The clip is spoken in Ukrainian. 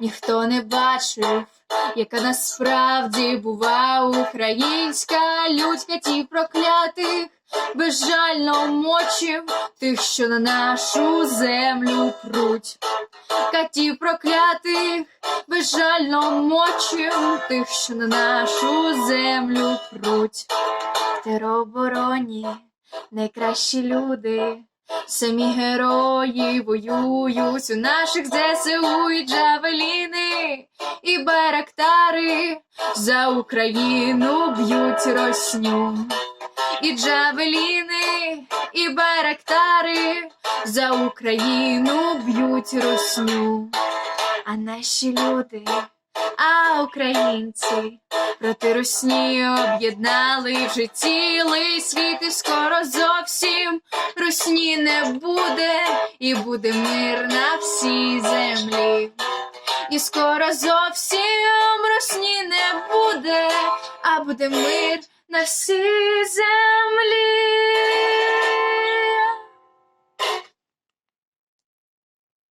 ніхто не бачив, яка насправді бува українська людь катів проклятих, безжально мочив тих, що на нашу землю пруть. Катів проклятих, безжально мочив тих, що на нашу землю пруть. Теробороні найкращі люди. Самі герої воюють у наших ЗСУ і джавеліни, і байрактари за Україну б'ють росню. І джавеліни, і байрактари за Україну б'ють росню. А наші люди, а українці проти русні об'єднали вже цілий світ, і скоро зовсім русні не буде, і буде мир на всій землі. І скоро зовсім русні не буде, а буде мир на всій землі.